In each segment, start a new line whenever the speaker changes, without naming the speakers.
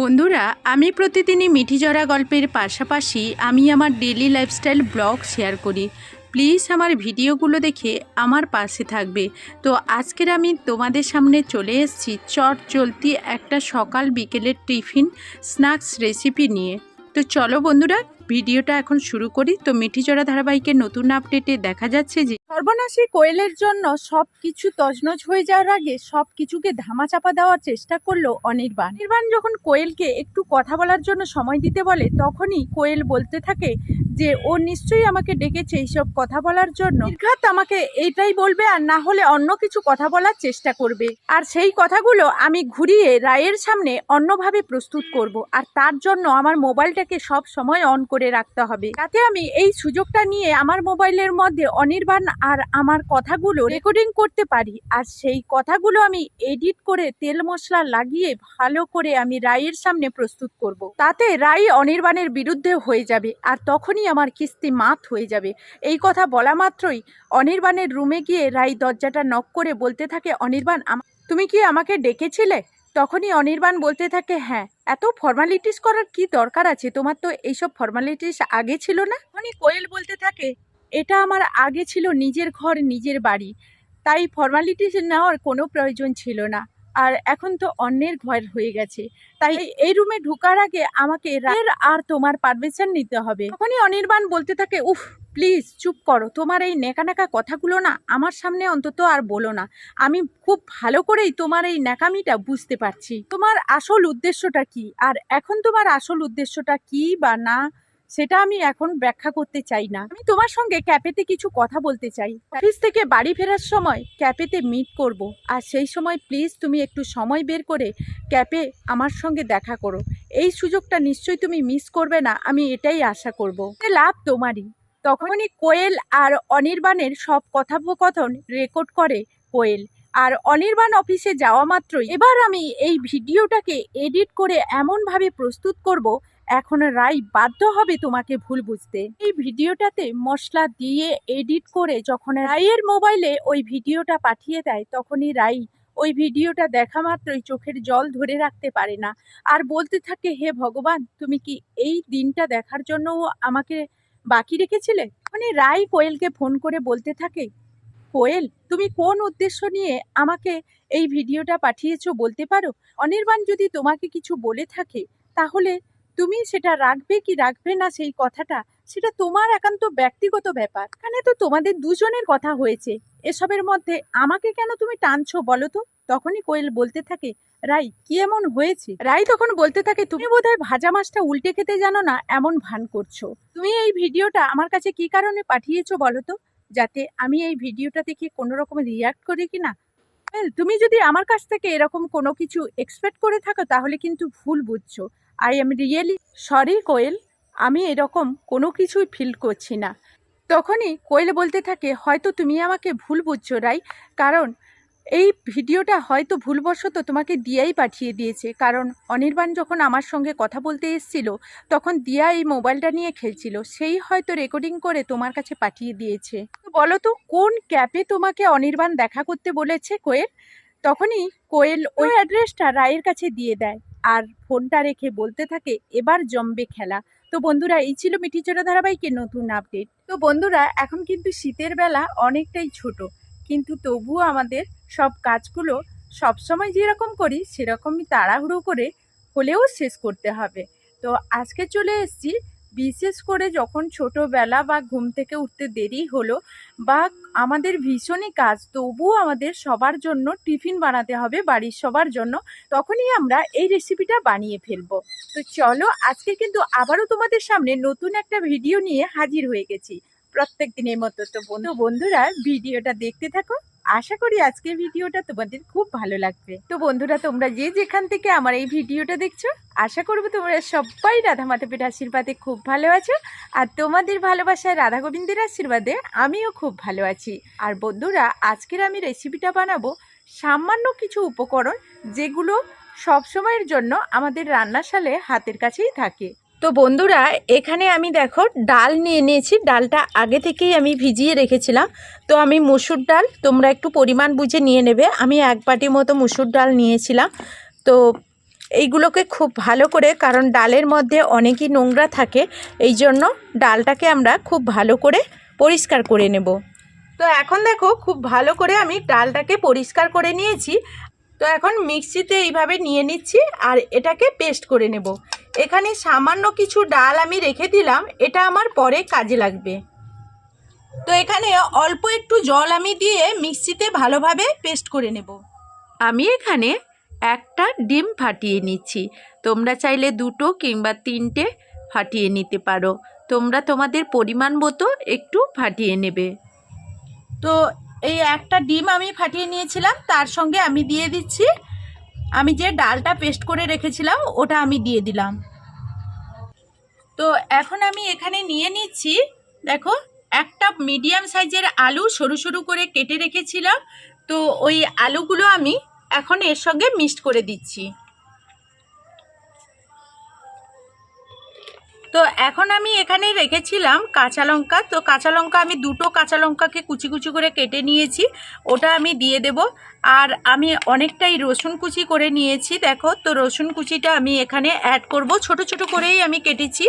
বন্ধুরা, আমি প্রতিদিনই মিঠিজরা গল্পের পাশাপাশি আমি আমার ডেলি লাইফস্টাইল ব্লগ শেয়ার করি। প্লিজ আমার ভিডিওগুলো দেখে আমার পাশে থাকবে। তো আজকের আমি তোমাদের সামনে চলে এসেছি চট চলতি একটা সকাল বিকেলের টিফিন স্ন্যাক্স রেসিপি নিয়ে। তো চলো বন্ধুরা ভিডিওটা এখন শুরু করি। তো মিঠিচড়া ধারাবাহিকের নতুন আপডেটে দেখা যাচ্ছে যে সর্বনাশী কোয়েলের জন্য সব কিছু তজনজ হয়ে যাওয়ার আগে সব কিছুকে ধামাচাপা দেওয়ার চেষ্টা করল অনির্বাণ। অনির্বাণ যখন কোয়েলকে একটু কথা বলার জন্য সময় দিতে বলে, তখনই কোয়েল বলতে থাকে যে ও নিশ্চয়ই আমাকে ডেকেছে এইসব কথা বলার জন্য। নির্ঘাত আমাকে এইটাই বলবে আর না হলে অন্য কিছু কথা বলার চেষ্টা করবে। আর সেই কথাগুলো আমি ঘুরিয়ে রায়ের সামনে অন্যভাবে প্রস্তুত করব আর তার জন্য আমার মোবাইলটাকে সব সময় অন করে রাখতে হবে। তাতে আমি এই সুযোগটা নিয়ে আমার মোবাইলের মধ্যে অনির্বাণ আর আমার কথাগুলো রেকর্ডিং করতে পারি। আর সেই কথাগুলো আমি এডিট করে তেল মশলা লাগিয়ে ভালো করে আমি রায়ের সামনে প্রস্তুত করব। তাতে রায় অনির্বাণের বিরুদ্ধে হয়ে যাবে। আর তখনই আমার কিস্তি মাত হয়ে যাবে। এই কথা বলা মাত্রই অনির্বাণের রুমে গিয়ে রাই দরজাটা নক করে বলতে থাকে, অনির্বাণ তুমি কি আমাকে ডেকেছিলে? তখনই অনির্বাণ বলতে থাকে হ্যাঁ এত ফর্মালিটিস করার কি দরকার আছে? তোমার তো এইসব ফর্মালিটিস আগে ছিল না? তখনই কোয়েল বলতে থাকে, এটা আমার আগে ছিল নিজের ঘর, নিজের বাড়ি। তাই ফর্মালিটিস নেওয়ার কোনো প্রয়োজন ছিল না। আর এখন তো অন্যের ঘর হয়ে গেছে। তাই এই রুমে ঢোকার আগে আমাকে রায়ের আর তোমার পারমিশন নিতে হবে। তখনই অনির্বাণ বলতে থাকে, উফ প্লিজ চুপ করো। তোমার এই নেকানেকা কথাগুলো না আমার সামনে অন্তত আর বলো না। আমি খুব ভালো করেই তোমার এই ন্যাকামিটা বুঝতে পারছি। তোমার আসল উদ্দেশ্যটা কি? আর এখন তোমার আসল উদ্দেশ্যটা কি বা না সেটা আমি এখন ব্যাখ্যা করতে চাই না। আমি তোমার সঙ্গে ক্যাফেতে কিছু কথা বলতে চাই। অফিস থেকে বাড়ি ফেরার সময় ক্যাফেতে মিট করব। আর সেই সময় প্লিজ তুমি একটু সময় বের করে ক্যাফে আমার সঙ্গে দেখা করো। এই সুযোগটা নিশ্চয়ই তুমি মিস করবে না, আমি এটাই আশা করব। লাভ তোমারই। তখনই কোয়েল আর অনির্বাণের সব কথোপকথন রেকর্ড করে কোয়েল। আর অনির্বাণ অফিসে যাওয়া মাত্রই এবার আমি এই ভিডিওটাকে এডিট করে এমনভাবে প্রস্তুত করব এখন রাই বাধ্য হবে তোমাকে ভুল বুঝতে। এই ভিডিওটাতে মশলা দিয়ে এডিট করে যখন রাইয়ের মোবাইলে ওই ভিডিওটা পাঠিয়ে দেয়, তখনই রাই ওই ভিডিওটা দেখা মাত্রই চোখের জল ধরে রাখতে পারে না। আর বলতে থাকে, হে ভগবান, তুমি কি এই দিনটা দেখার জন্য আমাকে বাকি রেখেছিলে? মানে রাই কোয়েলকে ফোন করে বলতে থাকে, কোয়েল, তুমি কোন উদ্দেশ্য নিয়ে আমাকে এই ভিডিওটা পাঠিয়েছো বলতে পারো? অনির্বাণ যদি তোমাকে কিছু বলে থাকে, তাহলে তুমি সেটা রাখবে কি রাখবে না সেই কথাটা, সেটা তোমার একান্ত ব্যক্তিগত ব্যাপার। এখানে তো তোমাদের দুজনের কথা হয়েছে। এসবের মধ্যে আমাকে কেন তুমি টানছো বলো তো? তখনই কোয়েল বলতে থাকে, রাই, কি এমন হয়েছে? রাই তখন বলতে থাকে, তুমি বোধহয় ভাজা মাছটা উল্টে খেতে জানো না, এমন ভান করছ। তুমি এই ভিডিওটা আমার কাছে কি কারণে পাঠিয়েছো বলো তো? যাতে আমি এই ভিডিওটা দেখে কোনো রকম রিয়াক্ট করি কি না? তুমি যদি আমার কাছ থেকে এরকম কোনো কিছু এক্সপেক্ট করে থাকো, তাহলে কিন্তু ভুল বুঝছ। I am really sorry Koyel আমি এরকম কোনো কিছুই ফিল করছি না। তখনই কোয়েল বলতে থাকে, হয়তো তুমি আমাকে ভুল বুঝছ রাই কারণ এই ভিডিওটা হয়তো ভুলবশত তোমাকে দিয়াই পাঠিয়ে দিয়েছে। কারণ অনির্বাণ যখন আমার সঙ্গে কথা বলতে এসেছিল, তখন দিয়া এই মোবাইলটা নিয়ে খেলছিল। সেই হয়তো রেকর্ডিং করে তোমার কাছে পাঠিয়ে দিয়েছে। বলো তো, কোন ক্যাপে তোমাকে অনির্বাণ দেখা করতে বলেছে কোয়েল তখনই কোয়েল ওই অ্যাড্রেসটা রায়ের কাছে দিয়ে দেয়। আর ফোনটা রেখে বলতে থাকে, এবার জমবে খেলা। তো বন্ধুরা, এই ছিল মিঠিচোরা ধারাবাহিকের নতুন আপডেট। তো বন্ধুরা, এখন কিন্তু শীতের বেলা অনেকটাই ছোট। কিন্তু তবুও আমাদের সব কাজগুলো সবসময় যেরকম করি, সেরকমই তাড়াহুড়ো করে হলেও শেষ করতে হবে। তো আজকে চলে এসেছি বিশেষ করে যখন ছোটোবেলা বা ঘুম থেকে উঠতে দেরি হলো বা আমাদের ভীষণই কাজ, তবুও আমাদের সবার জন্য টিফিন বানাতে হবে বাড়ির সবার জন্য, তখনই আমরা এই রেসিপিটা বানিয়ে ফেলব। তো চলো, আজকে কিন্তু আবারও তোমাদের সামনে নতুন একটা ভিডিও নিয়ে হাজির হয়ে গেছি। প্রত্যেক দিনের মতো তো বন্ধু, বন্ধুরা ভিডিওটা দেখতে থাকো। আশা করি আজকের ভিডিওটা তোমাদের খুব ভালো লাগবে। তো বন্ধুরা, তোমরা যে যেখান থেকে আমার এই ভিডিওটা দেখছ, আশা করব তোমরা সবাই রাধা মাধবের আশীর্বাদে খুব ভালো আছো। আর তোমাদের ভালোবাসায় রাধা গোবিন্দের আশীর্বাদে আমিও খুব ভালো আছি। আর বন্ধুরা, আজকের আমি রেসিপিটা বানাবো সামান্য কিছু উপকরণ যেগুলো সব সময়ের জন্য আমাদের রান্নাশালে হাতের কাছেই থাকে। তো বন্ধুরা, এখানে আমি দেখো ডাল নিয়ে নিয়েছি। ডালটা আগে থেকেই আমি ভিজিয়ে রেখেছিলাম। তো আমি মুসুর ডাল তোমরা একটু পরিমাণ বুঝে নিয়ে নেবে। আমি এক বাটি মতো মুসুর ডাল নিয়েছিলাম। তো এইগুলোকে খুব ভালো করে, কারণ ডালের মধ্যে অনেকই নোংরা থাকে, এই জন্য ডালটাকে আমরা খুব ভালো করে পরিষ্কার করে নেব। তো এখন দেখো, খুব ভালো করে আমি ডালটাকে পরিষ্কার করে নিয়েছি। তো এখন মিক্সিতে এইভাবে নিয়ে নিচ্ছি আর এটাকে পেস্ট করে নেব। এখানে সামান্য কিছু ডাল আমি রেখে দিলাম, এটা আমার পরে কাজে লাগবে। তো এখানে অল্প একটু জল আমি দিয়ে মিক্সিতে ভালোভাবে পেস্ট করে নেব। আমি এখানে একটা ডিম ফাটিয়ে নিচ্ছি। তোমরা চাইলে দুটো কিংবা তিনটে ফাটিয়ে নিতে পারো। তোমরা তোমাদের পরিমাণ মতো একটু ফাটিয়ে নেবে। তো এই একটা ডিম আমি ফাটিয়ে নিয়েছিলাম, তার সঙ্গে আমি দিয়ে দিচ্ছি। আমি যে ডালটা পেস্ট করে রেখেছিলাম, ওটা আমি দিয়ে দিলাম। তো এখন আমি এখানে নিয়ে নিচ্ছি, দেখো, একটা মিডিয়াম সাইজের আলু সরু সরু করে কেটে রেখেছিলাম। তো ওই আলুগুলো আমি এখন এর সঙ্গে মিক্সড করে দিচ্ছি। তো এখন আমি এখানে রেখেছিলাম কাঁচা লঙ্কা। তো কাঁচা লঙ্কা আমি দুটো কাঁচা লঙ্কাকে কুচি কুচি করে কেটে নিয়েছি, ওটা আমি দিয়ে দেব। আর আমি অনেকটাই রসুন কুচি করে নিয়েছি, দেখো। তো রসুন কুচিটা আমি এখানে অ্যাড করব। ছোট ছোট করেই আমি কেটেছি।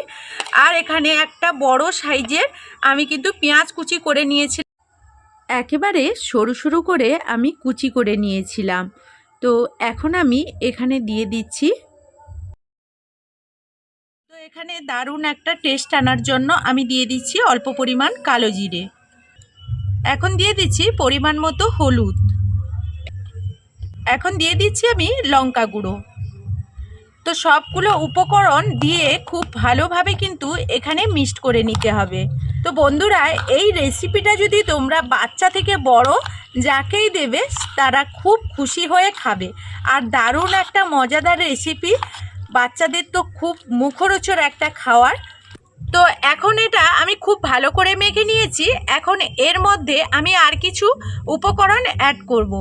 আর এখানে একটা বড় সাইজের আমি কিন্তু পেঁয়াজ কুচি করে নিয়েছি। একেবারে সরু সরু করে আমি কুচি করে নিয়েছিলাম। তো এখন আমি এখানে দিয়ে দিচ্ছি এখানে দারুণ একটা টেস্ট আনার জন্য আমি দিয়ে দিচ্ছি অল্প পরিমাণ কালো জিরে। এখন দিয়ে দিচ্ছি পরিমাণ মতো হলুদ। এখন দিয়ে দিচ্ছি আমি লঙ্কা গুঁড়ো। তো সবগুলো উপকরণ দিয়ে খুব ভালোভাবে কিন্তু এখানে মিক্সড করে নিতে হবে। তো বন্ধুরা, এই রেসিপিটা যদি তোমরা বাচ্চা থেকে বড় যাকেই দেবে, তারা খুব খুশি হয়ে খাবে। আর দারুণ একটা মজাদার রেসিপি বাচ্চাদের তো খুব মুখরোচর একটা খাওয়ার। তো এখন এটা আমি খুব ভালো করে মেখে নিয়েছি। এখন এর মধ্যে আমি আর কিছু উপকরণ অ্যাড করব।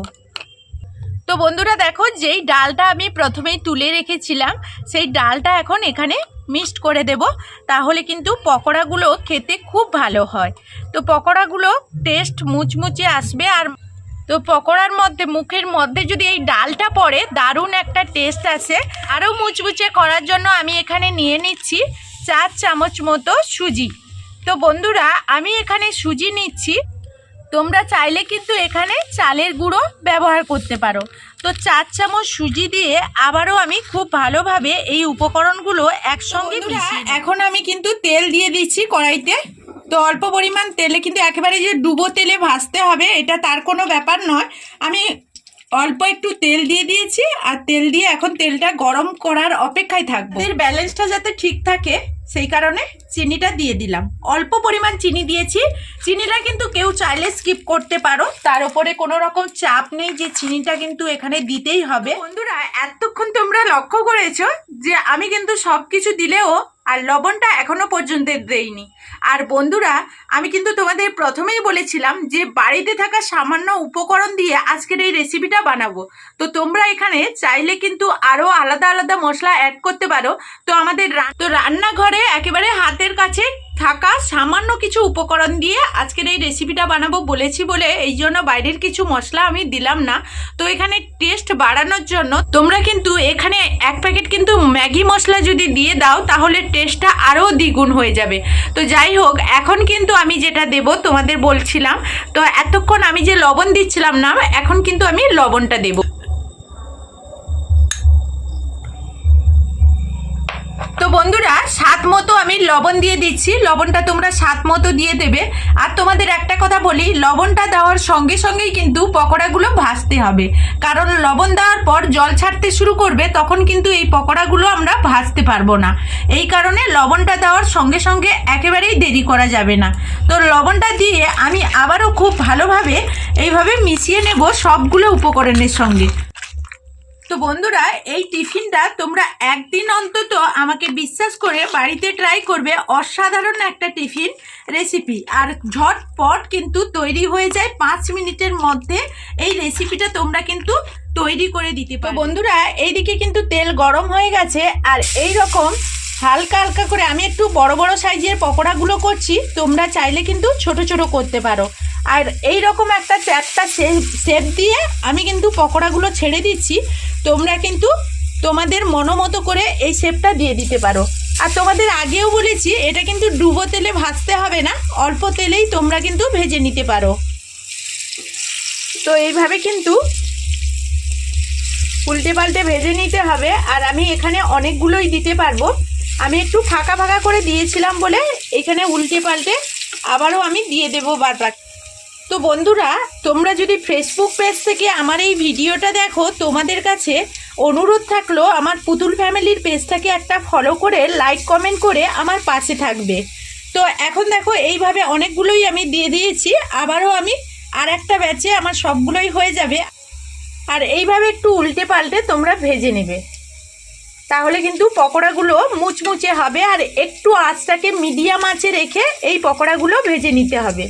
তো বন্ধুরা দেখো, যেই ডালটা আমি প্রথমেই তুলে রেখেছিলাম, সেই ডালটা এখন এখানে মিক্সড করে দেব। তাহলে কিন্তু পকোড়াগুলো খেতে খুব ভালো হয়। তো পকোড়াগুলো টেস্ট মুচমুচে আসবে আর তো পকোড়ার মধ্যে মুখের মধ্যে যদি এই ডালটা পড়ে দারুণ একটা টেস্ট আসে আরও মুচমুচে করার জন্য আমি এখানে নিয়ে নিচ্ছি চার চামচ মতো সুজি। তো বন্ধুরা আমি এখানে সুজি নিচ্ছি। তোমরা চাইলে কিন্তু এখানে চালের গুঁড়ো ব্যবহার করতে পারো। তো চার চামচ সুজি দিয়ে আবারও আমি খুব ভালোভাবে এই উপকরণগুলো একসঙ্গে এখন আমি কিন্তু তেল দিয়ে দিচ্ছি কড়াইতে। তো অল্প পরিমাণ তেলে, কিন্তু একেবারে যে ডুবো তেলে ভাজতে হবে, এটা তার কোনো ব্যাপার নয়। আমি অল্প একটু তেল দিয়ে দিয়েছি, আর তেল দিয়ে এখন তেলটা গরম করার অপেক্ষায় থাকব। এর ব্যালেন্সটা যাতে ঠিক থাকে, সেই কারণে চিনিটা দিয়ে দিলাম। অল্প পরিমাণ চিনি দিয়েছি, চিনিটা কিন্তু কেউ চাইলে স্কিপ করতে পারো, তার উপরে কোনো রকম চাপ নেই যে চিনিটা কিন্তু এখানে দিতেই হবে। বন্ধুরা, এতক্ষণ তোমরা লক্ষ্য করেছ যে আমি কিন্তু সব কিছু দিলেও আর লবণটা এখনও পর্যন্ত দেইনি। আর বন্ধুরা, আমি কিন্তু তোমাদের প্রথমেই বলেছিলাম যে বাড়িতে থাকা সামান্য উপকরণ দিয়ে আজকের এই রেসিপিটা বানাবো। তো তোমরা এখানে চাইলে কিন্তু আরও আলাদা আলাদা মশলা অ্যাড করতে পারো। তো আমাদের তো রান্নাঘরে একেবারে হাতের কাছে থাকা সামান্য কিছু উপকরণ দিয়ে আজকের এই রেসিপিটা বানাবো বলেছি বলে এই জন্য বাইরের কিছু মশলা আমি দিলাম না। তো এখানে টেস্ট বাড়ানোর জন্য তোমরা কিন্তু এখানে এক প্যাকেট কিন্তু ম্যাগি মশলা যদি দিয়ে দাও তাহলে টেস্টটা আরও দ্বিগুণ হয়ে যাবে। তো যাই হোক, এখন কিন্তু আমি যেটা দেব তোমাদের বলছিলাম। তো এতক্ষণ আমি যে লবণ দিচ্ছিলাম না, এখন কিন্তু আমি লবণটা দেব। স্বাদ মতো আমি লবণ দিয়ে দিচ্ছি। লবণটা তোমরা স্বাদ মতো দিয়ে দেবে। আর তোমাদের একটা কথা বলি, লবণটা দেওয়ার সঙ্গে সঙ্গেই কিন্তু পকোড়াগুলো ভাজতে হবে। কারণ লবণ দেওয়ার পর জল ছাড়তে শুরু করবে, তখন কিন্তু এই পকোড়াগুলো আমরা ভাজতে পারব না। এই কারণে লবণটা দেওয়ার সঙ্গে সঙ্গে একেবারেই দেরি করা যাবে না। তো লবণটা দিয়ে আমি আবারও খুব ভালোভাবে এইভাবে মিশিয়ে নেব সবগুলো উপকরণের সঙ্গে। তো বন্ধুরা, এই টিফিনটা তোমরা একদিন অন্তত আমাকে বিশ্বাস করে বাড়িতে ট্রাই করবে অসাধারণ একটা টিফিন রেসিপি আর ঝটপট কিন্তু তৈরি হয়ে যায় পাঁচ মিনিটের মধ্যে এই রেসিপিটা তোমরা কিন্তু তৈরি করে দিতে পারো বন্ধুরা, এইদিকে কিন্তু তেল গরম হয়ে গেছে আর এই রকম হালকা হালকা করে আমি একটু বড় বড় সাইজের পকোড়াগুলো করছি, তোমরা চাইলে কিন্তু ছোট ছোট করতে পারো। আর এই রকম একটা চ্যাপটা শেপ দিয়ে আমি কিন্তু পকোড়াগুলো ছেড়ে দিচ্ছি। তোমরা কিন্তু তোমাদের মনোমতো করে এই শেপটা দিয়ে দিতে পারো। আর তোমাদের আগেও বলেছি, এটা কিন্তু ডুবো তেলে ভাজতে হবে না, অল্প তেলেই তোমরা কিন্তু ভেজে নিতে পারো। তো এইভাবে কিন্তু উল্টে পাল্টে ভেজে নিতে হবে, আর আমি এখানে অনেকগুলোই দিতে পারব। আমি একটু ফাঁকা ফাঁকা করে দিয়েছিলাম বলে এখানে উল্টে পাল্টে আবারও আমি দিয়ে দেবো বারবার। তো বন্ধুরা, তোমরা যদি ফেসবুক পেজ থেকে আমার এই ভিডিওটা দেখো, তোমাদের কাছে অনুরোধ থাকল আমার পুতুল ফ্যামিলির পেজটাকে একটা ফলো করে লাইক কমেন্ট করে আমার পাশে থাকবে। তো এখন দেখো, এইভাবে অনেকগুলোই আমি দিয়ে দিয়েছি, আবারও আমি আর একটা ব্যাচে আমার সবগুলোই হয়ে যাবে। আর এইভাবে একটু উল্টে পাল্টে তোমরা ভেজে নেবে। তাহলে কিন্তু পকোড়াগুলো মুচমুচে হবে, আর একটু আঁচটাকে মিডিয়াম আঁচে রেখে এই পকোড়াগুলো ভেজে নিতে হবে।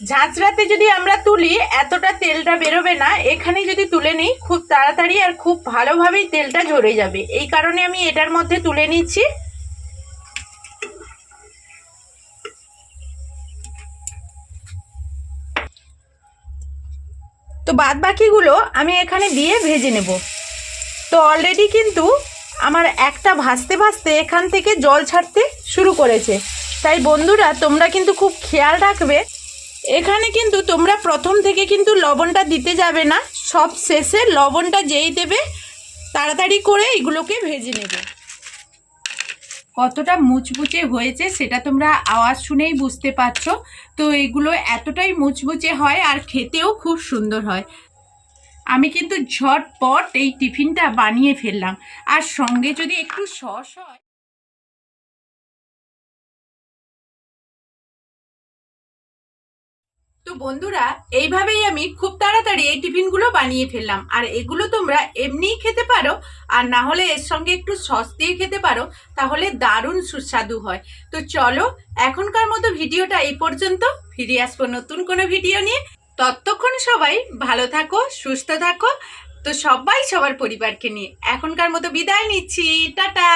ঝাঁঝরাতে যদি আমরা তুলি, এতটা তেলটা বেরোবে না। এখানে যদি তুলে নিই, খুব তাড়াতাড়ি আর খুব ভালোভাবেই তেলটা ঝরে যাবে। এই কারণে আমি এটার মধ্যে তুলে নিচ্ছি। তো বাদ বাকিগুলো আমি এখানে দিয়ে ভেজে নেব। তো অলরেডি কিন্তু আমার একটা ভাজতে ভাজতে এখান থেকে জল ছাড়তে শুরু করেছে। তাই বন্ধুরা, তোমরা কিন্তু খুব খেয়াল রাখবে এখানে কিন্তু তোমরা প্রথম থেকে কিন্তু লবণটা দিতে যাবে না। সব শেষে লবণটা যেই দেবে, তাড়াতাড়ি করে এগুলোকে ভেজে নেবে। কতটা মুচমুচে হয়েছে সেটা তোমরা আওয়াজ শুনেই বুঝতে পারছ। তো এগুলো এতটাই মুচমুচে হয় আর খেতেও খুব সুন্দর হয়। আমি কিন্তু ঝটপট এই টিফিনটা বানিয়ে ফেললাম। আর সঙ্গে যদি একটু সস হয় তো বন্ধুরা, এইভাবেই আমি খুব তাড়াতাড়ি এই টিফিনগুলো বানিয়ে ফেললাম। আর এগুলো তোমরা এমনিই খেতে পারো, আর না হলে এর সঙ্গে একটু সস দিয়ে খেতে পারো, তাহলে দারুণ সুস্বাদু হয়। তো চলো, এখনকার মতো ভিডিওটা এই পর্যন্ত। ফিরে আসব নতুন কোনো ভিডিও নিয়ে। ততক্ষণ সবাই ভালো থাকো, সুস্থ থাকো। তো সবাই সবার পরিবারকে নিয়ে। এখনকার মতো বিদায় নিচ্ছি। টাটা!